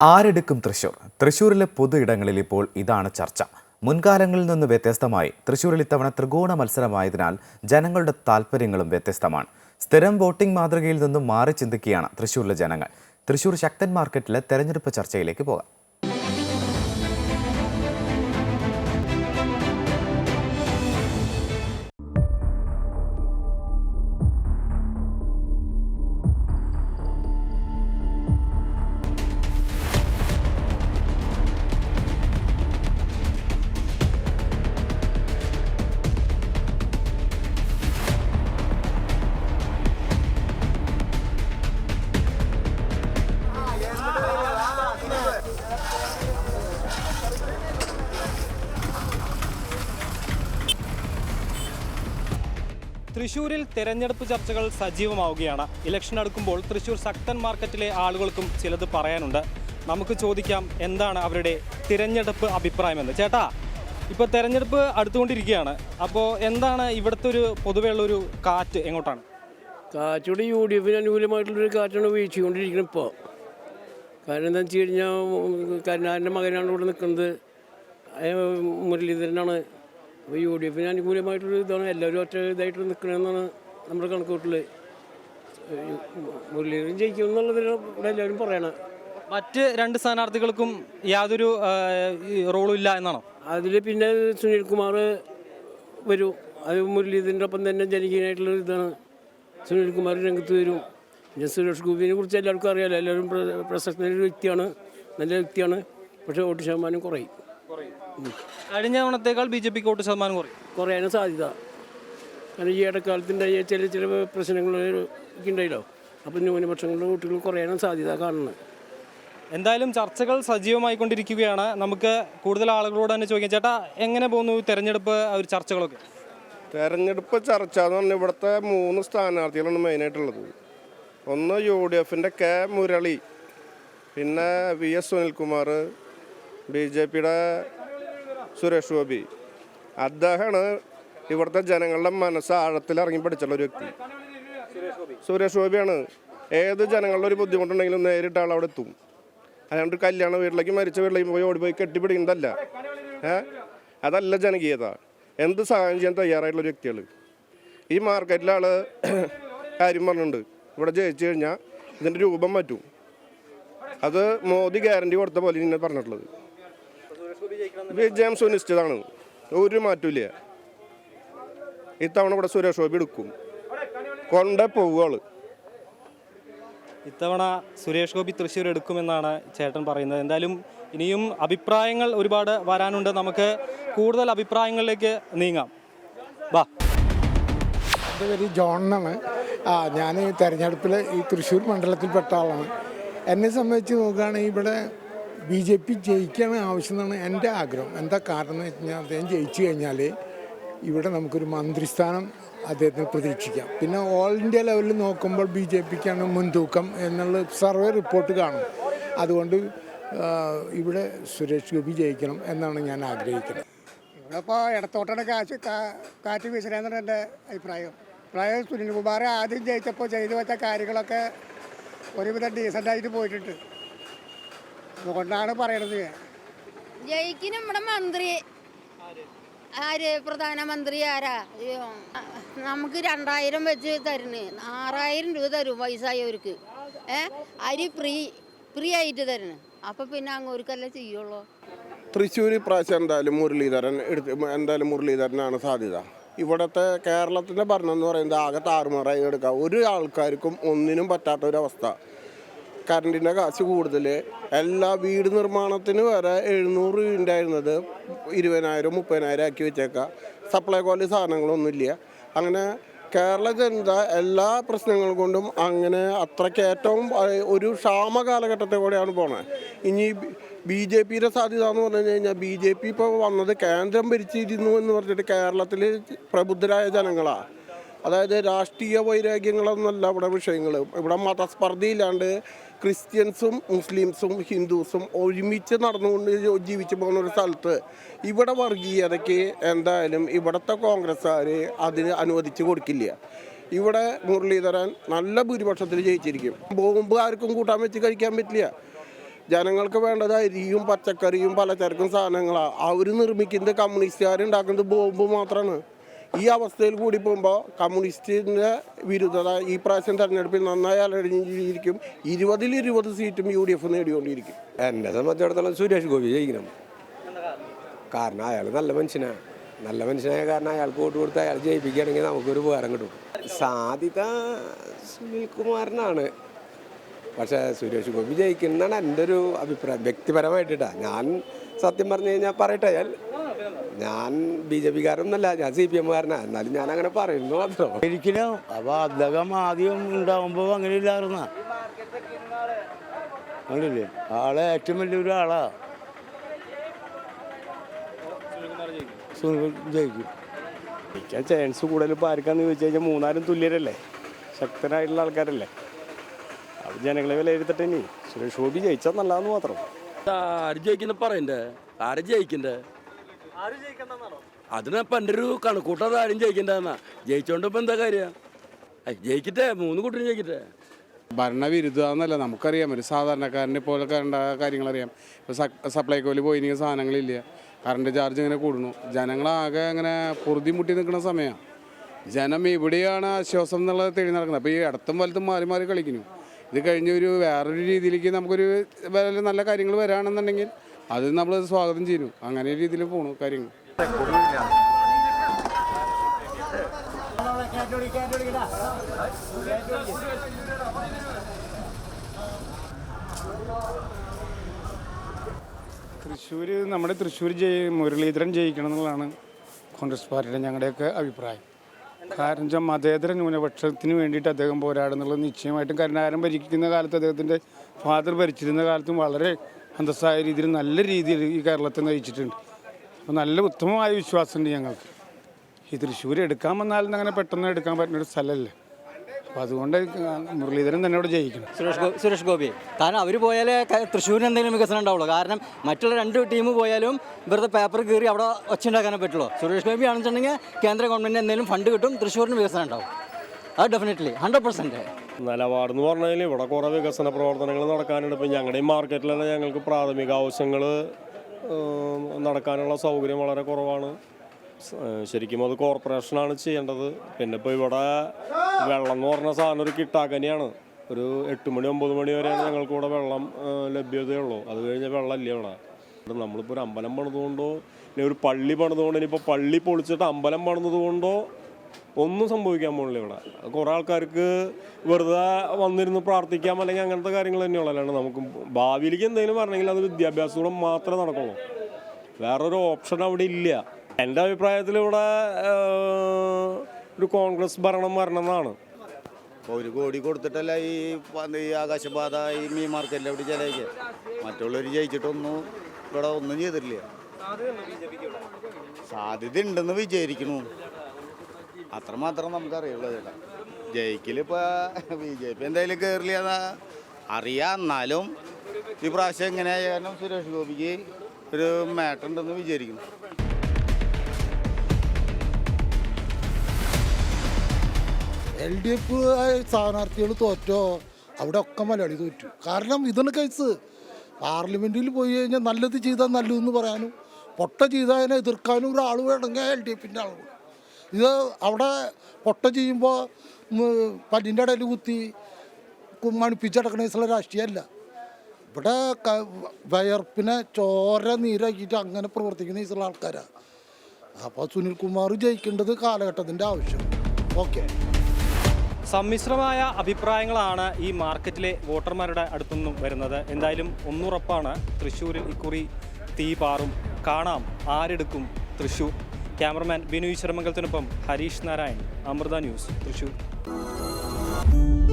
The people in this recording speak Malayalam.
ആരെടുക്കും തൃശൂർ തൃശൂരിലെ പൊതു ഇടങ്ങളിൽ ഇപ്പോൾ ഇതാണ് ചർച്ച. മുൻകാലങ്ങളിൽ നിന്ന് വ്യത്യസ്തമായി തൃശൂരിൽ ഇത്തവണ ത്രികോണ മത്സരമായതിനാൽ ജനങ്ങളുടെ താല്പര്യങ്ങളും വ്യത്യസ്തമാണ്. സ്ഥിരം വോട്ടിംഗ് മാതൃകയിൽ നിന്നും മാറി ചിന്തിക്കുകയാണ് തൃശൂരിലെ ജനങ്ങൾ. തൃശൂർ ശക്തൻ മാർക്കറ്റിലെ തെരഞ്ഞെടുപ്പ് ചർച്ചയിലേക്ക് പോകാം. തൃശൂരിൽ തെരഞ്ഞെടുപ്പ് ചർച്ചകൾ സജീവമാവുകയാണ്. ഇലക്ഷൻ അടുക്കുമ്പോൾ തൃശൂർ ശക്തൻ മാർക്കറ്റിലെ ആളുകൾക്കും ചിലത് പറയാനുണ്ട്. നമുക്ക് ചോദിക്കാം എന്താണ് അവരുടെ തിരഞ്ഞെടുപ്പ് അഭിപ്രായമെന്ന്. ചേട്ടാ ഇപ്പോൾ തെരഞ്ഞെടുപ്പ് അടുത്തുകൊണ്ടിരിക്കുകയാണ്. അപ്പോൾ എന്താണ് ഇവിടുത്തെ ഒരു പൊതുവെയുള്ള ഒരു കാറ്റ് എങ്ങോട്ടാണ്? കാറ്റോട് യു ഡി എഫിന് അനുകൂലമായിട്ടുള്ളൊരു കാറ്റാണ് വീഴ്ചകൊണ്ടിരിക്കുന്നത് ഇപ്പോൾ കാരണം എന്താണെന്ന് വെച്ച് കഴിഞ്ഞാൽ കരുണാകരന്റെ മകനാണ് ഇവിടെ നിൽക്കുന്നത് മുരളീധരനാണ്. അപ്പോൾ യു ഡി എഫിന് അനുകൂലമായിട്ടൊരു ഇതാണ്. എല്ലാവരും ഒറ്റ ഇതായിട്ട് നിൽക്കണമെന്നാണ് നമ്മുടെ കണക്കൂട്ടിൽ മുരളീധരൻ ജയിക്കും എന്നുള്ളതിന് ഇവിടെ എല്ലാവരും പറയണം. മറ്റ് രണ്ട് സ്ഥാനാർത്ഥികൾക്കും യാതൊരു റോളും ഇല്ല എന്നാണോ? അതിൽ പിന്നെ സുനിൽ കുമാർ വരും. അത് മുരളീധരന്റെ ഒപ്പം തന്നെ ജനകീയനായിട്ടുള്ള ഇതാണ്. സുനിൽ കുമാർ രംഗത്ത് വരും. പിന്നെ സുരേഷ് ഗോപിനെ കുറിച്ച് എല്ലാവർക്കും അറിയാമല്ലോ എല്ലാവരും പ്ര- പ്രശസ്തനായ വ്യക്തിയാണ്. നല്ല വ്യക്തിയാണ്. പക്ഷേ വോട്ട് ശതമാനം കുറയും. കഴിഞ്ഞ തവണത്തേക്കാൾ ബി ജെ പിക്ക് വോട്ട് ശതമാനം കുറയും. കുറയാനും സാധ്യത. കാരണം ഈ ഇടക്കാലത്തിന്റെ ചില ചില പ്രശ്നങ്ങൾ ഉണ്ടായില്ലോ. അപ്പം ന്യൂനപക്ഷങ്ങളുടെ വോട്ടുകൾ കുറയാനും സാധ്യത കാണുന്നത് എന്തായാലും ചർച്ചകൾ സജീവമായി കൊണ്ടിരിക്കുകയാണ് നമുക്ക് കൂടുതൽ ആളുകളോട് തന്നെ ചോദിക്കാം. ചേട്ടാ എങ്ങനെ പോകുന്നു തെരഞ്ഞെടുപ്പ് ആ ഒരു ചർച്ചകളൊക്കെ? തെരഞ്ഞെടുപ്പ് ചർച്ച എന്ന് പറഞ്ഞാൽ ഇവിടുത്തെ മൂന്ന് സ്ഥാനാർത്ഥികളാണ് മെയിനായിട്ടുള്ളത് ഒന്ന് യു ഡി എഫിന്റെ കെ മുരളി പിന്നെ V S Sunilkumar B J പിയുടെ സുരേഷ് ഗോപി. അദ്ദേഹമാണ് ഇവിടുത്തെ ജനങ്ങളുടെ മനസ്സ് ആഴത്തിൽ ഇറങ്ങി പഠിച്ചുള്ള ഒരു വ്യക്തി. സുരേഷ് ഗോപിയാണ് ഏത് ജനങ്ങളുടെ ഒരു ബുദ്ധിമുട്ടുണ്ടെങ്കിലും നേരിട്ട് ആൾ അവിടെ എത്തും. അല്ലാണ്ട് കല്യാണ വീട്ടിലേക്ക് മരിച്ച വീട്ടിലേക്ക് പോയി ഓടിപ്പോയി കെട്ടിപ്പിടിക്കുന്നതല്ല. ഏ? അതല്ല ജനകീയത. എന്ത് സഹായം ചെയ്യാൻ തയ്യാറായിട്ടുള്ള ഒരു വ്യക്തികൾ ഈ മാർക്കറ്റിലെ ആൾ കാര്യം പറഞ്ഞിട്ടുണ്ട്. ഇവിടെ ജയിച്ചു കഴിഞ്ഞാൽ ഇതിന്റെ രൂപം മാറ്റും. അത് മോദി ഗ്യാരണ്ടി കൊടുത്ത പോലെ ഇന്നെ പറഞ്ഞിട്ടുള്ളത്. വിജയം സുനിശ്ചിതമാണ് ഒരു മാറ്റമില്ല ഇത്തവണ ഇവിടെ സുരേഷ് ഗോപി എടുക്കും. കൊണ്ട പോവുകൾ ഇത്തവണ സുരേഷ് ഗോപി തൃശ്ശൂർ എടുക്കുമെന്നാണ് ചേട്ടൻ പറയുന്നത്. എന്തായാലും ഇനിയും അഭിപ്രായങ്ങൾ ഒരുപാട് വരാനുണ്ട്. നമുക്ക് കൂടുതൽ അഭിപ്രായങ്ങളിലേക്ക് നീങ്ങാം. വാ. എന്റെ പേര് ജോൺ എന്നാണ്. ആ ഞാൻ തെരഞ്ഞെടുപ്പിൽ ഈ തൃശ്ശൂർ മണ്ഡലത്തിൽപ്പെട്ട ആളാണ്. എന്നെ സംബന്ധിച്ച് നോക്കുകയാണെങ്കിൽ ഇവിടെ ബി ജെ പി ജയിക്കാൻ ആവശ്യം എന്നാണ് എന്റെ ആഗ്രഹം. എന്താ കാരണം എന്ന് വെച്ചാൽ അദ്ദേഹം ജയിച്ചു കഴിഞ്ഞാൽ ഇവിടെ നമുക്കൊരു മന്ത്രിസ്ഥാനം അദ്ദേഹത്തിന് പ്രതീക്ഷിക്കാം. പിന്നെ ഓൾ ഇന്ത്യ ലെവലിൽ നോക്കുമ്പോൾ ബി ജെ പിക്കാണ് മുൻതൂക്കം എന്നുള്ള സർവേ റിപ്പോർട്ട് കാണും. അതുകൊണ്ട് ഇവിടെ സുരേഷ് ഗോപി ജയിക്കണം എന്നാണ് ഞാൻ ആഗ്രഹിക്കുന്നത്. ഇവിടെ ഇപ്പോൾ ഇടത്തോട്ടാണ് കാറ്റ് കാ- കാറ്റ് വീശണമെന്നാണ് എന്റെ അഭിപ്രായം. അഭിപ്രായം സുനിൽ കുമാർ ആദ്യം ജയിച്ചപ്പോൾ ചെയ്തു വെച്ച കാര്യങ്ങളൊക്കെ ഒരുവിധം ഡീസന്റായിട്ട് പോയിട്ടുണ്ട്. അതുകൊണ്ടാണ് പറയണത്. ജയിക്കും നമ്മുടെ മന്ത്രി. ആര്? പ്രധാനമന്ത്രി ആരാ? അയ്യോ. നമുക്ക് രണ്ടായിരം വെച്ച് തരുന്നു. ആറായിരം രൂപ തരും വയസ്സായവർക്ക്. ഏ? അരി ഫ്രീ ഫ്രീ ആയിട്ട് തരുന്നു. അപ്പൊ പിന്നെ അങ്ങോർക്കല്ലേ ചെയ്യുള്ളൂ? തൃശ്ശൂർ ഇപ്രാവശ്യം എന്തായാലും മുരളീധരൻ എടുത്ത് എന്തായാലും മുരളീധരനാണ് സാധ്യത. ഇവിടുത്തെ കേരളത്തിന്റെ ഭരണം എന്ന് പറയുന്നത് ആകെ താറുമാറായി എടുക്കുക ഒരു ആൾക്കാർക്കും ഒന്നിനും പറ്റാത്ത ഒരു കറണ്ടിന്റെ കാശ് കൂടുതൽ എല്ലാ വീട് നിർമ്മാണത്തിന് വരെ എഴുന്നൂറ് ഉണ്ടായിരുന്നത് ഇരുപതിനായിരം മുപ്പതിനായിരം ആക്കി വെച്ചേക്കാം. സപ്ലൈ ക്വാളിറ്റി സാധനങ്ങളൊന്നുമില്ല. അങ്ങനെ കേരള ജനത എല്ലാ പ്രശ്നങ്ങൾ കൊണ്ടും അങ്ങനെ അത്രയ്ക്ക് ഏറ്റവും ഒരു ക്ഷാമ കാലഘട്ടത്തെ കൂടെയാണ് പോണത് ഇനി ബി ജെ പിയുടെ സാധ്യത എന്ന് പറഞ്ഞു കഴിഞ്ഞാൽ ബി ജെ പി ഇപ്പോൾ വന്നത് കേന്ദ്രം ഭരിച്ചിരുന്നു എന്ന് പറഞ്ഞിട്ട് കേരളത്തിൽ പ്രബുദ്ധരായ ജനങ്ങളാണ് അതായത് രാഷ്ട്രീയ വൈരാഗ്യങ്ങളൊന്നുമല്ല ഇവിടെ വിഷയങ്ങൾ ഇവിടെ മതസ്പർദ്ധയില്ലാണ്ട് ക്രിസ്ത്യൻസും മുസ്ലിംസും ഹിന്ദുസും ഒരുമിച്ച് നടന്നുകൊണ്ട് ജീവിച്ചു പോകുന്ന ഒരു സ്ഥലത്ത് ഇവിടെ വർഗീയതയ്ക്ക് എന്തായാലും ഇവിടുത്തെ കോൺഗ്രസ്സുകാർ അതിന് അനുവദിച്ച് കൊടുക്കില്ല. ഇവിടെ മുരളീധരൻ നല്ല ഭൂരിപക്ഷത്തിൽ ജയിച്ചിരിക്കും. ബോംബ് ആർക്കും കൂട്ടാൻ വെച്ച് കഴിക്കാൻ പറ്റില്ല. ജനങ്ങൾക്ക് വേണ്ടത് അരിയും പച്ചക്കറിയും പലചരക്കും സാധനങ്ങളാണ് അവർ നിർമ്മിക്കുന്നത് കമ്മ്യൂണിസ്റ്റുകാർ ഉണ്ടാക്കുന്നത് ബോംബ് മാത്രമാണ് ഈ അവസ്ഥയിൽ കൂടി പോകുമ്പോൾ കമ്മ്യൂണിസ്റ്റിന്റെ വിരുദ്ധത ഈ പ്രാവശ്യം തെരഞ്ഞെടുപ്പിൽ നന്നായി അലടിഞ്ഞിരിക്കും ഇരുപതിൽ ഇരുപത് സീറ്റും യു ഡി എഫ് നേടിക്കൊണ്ടിരിക്കും. എന്നെ സംബന്ധിച്ചിടത്തോളം സുരേഷ് ഗോപി ജയിക്കണം. കാരണം അയാൾ നല്ല മനുഷ്യനാണ് നല്ല മനുഷ്യനായ കാരണം അയാൾക്ക് വോട്ട് കൊടുത്ത് അയാൾ ജയിപ്പിക്കുകയാണെങ്കിൽ നമുക്കൊരു ഉപകാരം കിട്ടും. സാധ്യത സുനിൽകുമാറിനാണ് പക്ഷേ സുരേഷ് ഗോപി ജയിക്കുന്നതാണ് എന്റെ ഒരു അഭിപ്രായം. വ്യക്തിപരമായിട്ടിട്ടാണ് ഞാൻ സത്യം പറഞ്ഞു കഴിഞ്ഞാൽ പറയട്ടെ ഞാൻ ഞാൻ ബി ജെ പിക്കാരൊന്നല്ല ഞാൻ സി പി എമ്മുകാരനാ. എന്നാലും ഞാൻ അങ്ങനെ പറയുന്നു മാത്രം. ഒരിക്കലും അപ്പോൾ അദ്ദേഹം ആദ്യം ഉണ്ടാവുമ്പോൾ അങ്ങനെ ഇല്ലായിരുന്ന ആളെ ഏറ്റവും വലിയൊരു ആളാ. ജയിക്കും. ജയിക്കാൻ ചാൻസ് കൂടുതൽ ഇപ്പോൾ ആർക്കാന്ന് ചോദിച്ചു കഴിഞ്ഞാൽ മൂന്നാലും തുല്യരല്ലേ? ശക്തരായിട്ടുള്ള ആൾക്കാരല്ലേ? അത് ജനങ്ങളെ വിലയിരുത്തട്ടെ ഇനി. സുരേഷ് ഗോപി ജയിച്ചാൽ നല്ലതെന്ന് മാത്രം. ആര് ജയിക്കുന്ന പറയണ്ടേ? ആര് ജയിക്കണ്ടേ? അതിനപ്പം എന്റെ ഒരു കണക്കൂട്ടത് ആരും ജയിക്കണ്ടെന്നാ. ജയിച്ചോണ്ട് ഇപ്പം എന്താ കാര്യം? ജയിക്കട്ടെ മൂന്ന് കൂട്ടരും ജയിക്കട്ടെ. ഭരണവിരുദ്ധമെന്നല്ല നമുക്കറിയാം. ഒരു സാധാരണക്കാരനെ പോലെ കണ്ട കാര്യങ്ങളറിയാം. ഇപ്പോൾ പോയി പോയിരുന്നെങ്കിൽ സാധനങ്ങളില്ല. കറണ്ട് ചാർജ് ഇങ്ങനെ കൂടുന്നു. ജനങ്ങളാകെ അങ്ങനെ പൊറുതി മുട്ടി നിൽക്കുന്ന സമയമാണ് ജനം ഇവിടെയാണ് ആശ്വാസം എന്നുള്ളത് തെളി നടക്കുന്നത്. അപ്പോൾ ഈ ഇടത്തും വലത്തും മാറി മാറി കളിക്കുന്നു. ഇത് കഴിഞ്ഞ ഒരു വേറൊരു രീതിയിലേക്ക് നമുക്കൊരു നല്ല കാര്യങ്ങൾ വരാണെന്നുണ്ടെങ്കിൽ അത് നമ്മൾ സ്വാഗതം ചെയ്യുന്നു അങ്ങനെ രീതിയിൽ പോണു കാര്യങ്ങൾ തൃശ്ശൂർ നമ്മുടെ തൃശ്ശൂർ ജയി മുരളീധരൻ ജയിക്കണം എന്നുള്ളതാണ് കോൺഗ്രസ് പാർട്ടിയുടെ ഞങ്ങളുടെയൊക്കെ അഭിപ്രായം. കാരണം വെച്ചാൽ മതേതര ന്യൂനപക്ഷത്തിന് വേണ്ടിയിട്ട് അദ്ദേഹം പോരാടുന്നുള്ളത് നിശ്ചയമായിട്ടും കരുണാകരം ഭരിക്കുന്ന കാലത്ത് അദ്ദേഹത്തിന്റെ ഫാദർ ഭരിച്ചിരുന്ന കാലത്തും വളരെ അന്തസ്സായ രീതിയിൽ നല്ല രീതിയിൽ ഈ കേരളത്തെ നയിച്ചിട്ടുണ്ട്. അപ്പോൾ നല്ല ഉത്തമമായ വിശ്വാസമുണ്ട് ഞങ്ങൾക്ക്. ഈ തൃശ്ശൂർ എടുക്കാൻ വന്നാലും അങ്ങനെ പെട്ടെന്ന് എടുക്കാൻ പറ്റുന്ന ഒരു സ്ഥലമല്ലേ? അപ്പോൾ അതുകൊണ്ട് മുരളീധരൻ തന്നെ ഇവിടെ ജയിക്കണം. സുരേഷ് സുരേഷ് ഗോപി കാരണം അവർ പോയാലേ തൃശ്ശൂരിന് എന്തെങ്കിലും വികസനം ഉണ്ടാവുള്ളൂ. കാരണം മറ്റുള്ള രണ്ട് ടീം പോയാലും വെറുതെ പേപ്പർ കീറി അവിടെ ഒച്ചുണ്ടാക്കാനേ പറ്റുള്ളൂ. സുരേഷ് ഗോപി ആണെന്നുണ്ടെങ്കിൽ കേന്ദ്ര ഗവൺമെന്റ് എന്തെങ്കിലും ഫണ്ട് കിട്ടും തൃശ്ശൂരിന് വികസനം ഉണ്ടാവും. അത് ഡെഫിനറ്റ്ലി ഹൺഡ്രഡ് പെർസെന്റ് നിലപാടെന്ന് പറഞ്ഞാൽ ഇവിടെ കുറേ വികസന പ്രവർത്തനങ്ങൾ നടക്കാനുണ്ട്. ഇപ്പം ഞങ്ങളുടെ ഈ ഞങ്ങൾക്ക് പ്രാഥമിക ആവശ്യങ്ങൾ നടക്കാനുള്ള സൗകര്യം വളരെ കുറവാണ്. ശരിക്കും അത് കോർപ്പറേഷനാണ് ചെയ്യേണ്ടത്. പിന്നെ ഇപ്പോൾ ഇവിടെ വെള്ളം എന്ന് പറഞ്ഞ സാധനം ഒരു കിട്ടാക്കനിയാണ്. ഒരു എട്ട് മണി ഒമ്പത് മണി വരെയാണ് ഞങ്ങൾക്ക് ഇവിടെ വെള്ളം ലഭ്യതയുള്ളൂ അത് കഴിഞ്ഞാൽ വെള്ളമില്ല ഇവിടെ. നമ്മളിപ്പോൾ ഒരു അമ്പലം പണിതുകൊണ്ടോ ഇനി ഒരു പള്ളി പണിതുകൊണ്ടോ ഇനിയിപ്പോൾ പള്ളി പൊളിച്ചിട്ട് അമ്പലം പണിത് കൊണ്ടോ ഒന്നും സംഭവിക്കാൻ പോകുന്നില്ല ഇവിടെ. കുറേ ആൾക്കാർക്ക് വെറുതെ വന്നിരുന്ന് പ്രാർത്ഥിക്കാം അല്ലെങ്കിൽ അങ്ങനത്തെ കാര്യങ്ങൾ തന്നെയുള്ളതാണ് അല്ലാണ്ട് നമുക്ക് ഭാവിയിലേക്ക് എന്തെങ്കിലും പറഞ്ഞെങ്കിൽ അത് വിദ്യാഭ്യാസത്തോടെ മാത്രമേ നടക്കുള്ളൂ. വേറൊരു ഓപ്ഷൻ അവിടെ ഇല്ല. എന്റെ അഭിപ്രായത്തിൽ ഇവിടെ ഒരു കോൺഗ്രസ് ഭരണം വരണം എന്നാണ് ഒരു കോടി കൊടുത്തിട്ടല്ല ഈ ഈ ആകാശപാത ഈ മീൻ മാർക്കറ്റിൽ എവിടെ ചിലയ്ക്ക് മറ്റുള്ളവർ ജയിച്ചിട്ടൊന്നും ഇവിടെ ഒന്നും ചെയ്തിട്ടില്ല. സാധ്യത ഉണ്ടെന്ന് വിചാരിക്കണു അത്രമാത്രം നമുക്കറിയുള്ളൂ ചേട്ടാ. ജയിക്കലിപ്പോൾ ബി ജെ പി എന്തായാലും കയറില്ല അറിയാം. എന്നാലും ഈ പ്രാവശ്യം എങ്ങനെയായാലും സുരേഷ് ഗോപിക്ക് ഒരു മാറ്റുണ്ടെന്ന് വിചാരിക്കുന്നു. എൽ ഡി എഫ് സ്ഥാനാർത്ഥികൾ തോറ്റോ? അവിടെ ഒക്കെ മലയാളി തോറ്റു. കാരണം ഇതാണ് കേസ്. പാർലമെന്റിൽ പോയി കഴിഞ്ഞാൽ നല്ലത് ചെയ്താൽ നല്ലതെന്ന് പറയാനും പൊട്ട ചെയ്തതിനെ എതിർക്കാനും ഒരാൾ വേണമെങ്കിൽ എൽ ഡി എഫിന്റെ വേണം. ഇത് അവിടെ പൊട്ട ചെയ്യുമ്പോൾ പല്ലിന്റെ ഇടയിൽ കുത്തി മണിപ്പിച്ചടക്കണ രാഷ്ട്രീയമല്ല ഇവിടെ വയർപ്പിനെ ചോര നീരാക്കിയിട്ട് അങ്ങനെ പ്രവർത്തിക്കുന്ന ഈസുള്ള ആൾക്കാരാണ് അപ്പോൾ സുനിൽകുമാർ ജയിക്കേണ്ടത് കാലഘട്ടത്തിന്റെ ആവശ്യം. ഓക്കെ. സമ്മിശ്രമായ അഭിപ്രായങ്ങളാണ് ഈ മാർക്കറ്റിലെ വോട്ടർമാരുടെ അടുത്തുനിന്നും വരുന്നത്. എന്തായാലും ഒന്നുറപ്പാണ് തൃശ്ശൂരിൽ ഇക്കുറി തീ പാറും. കാണാം ആരെടുക്കും തൃശ്ശൂർ. ക്യാമറമാൻ ബിനു ഈശ്വരമംഗലത്തിനൊപ്പം ഹരീഷ് നാരായൺ അമൃത ന്യൂസ് തൃശ്ശൂർ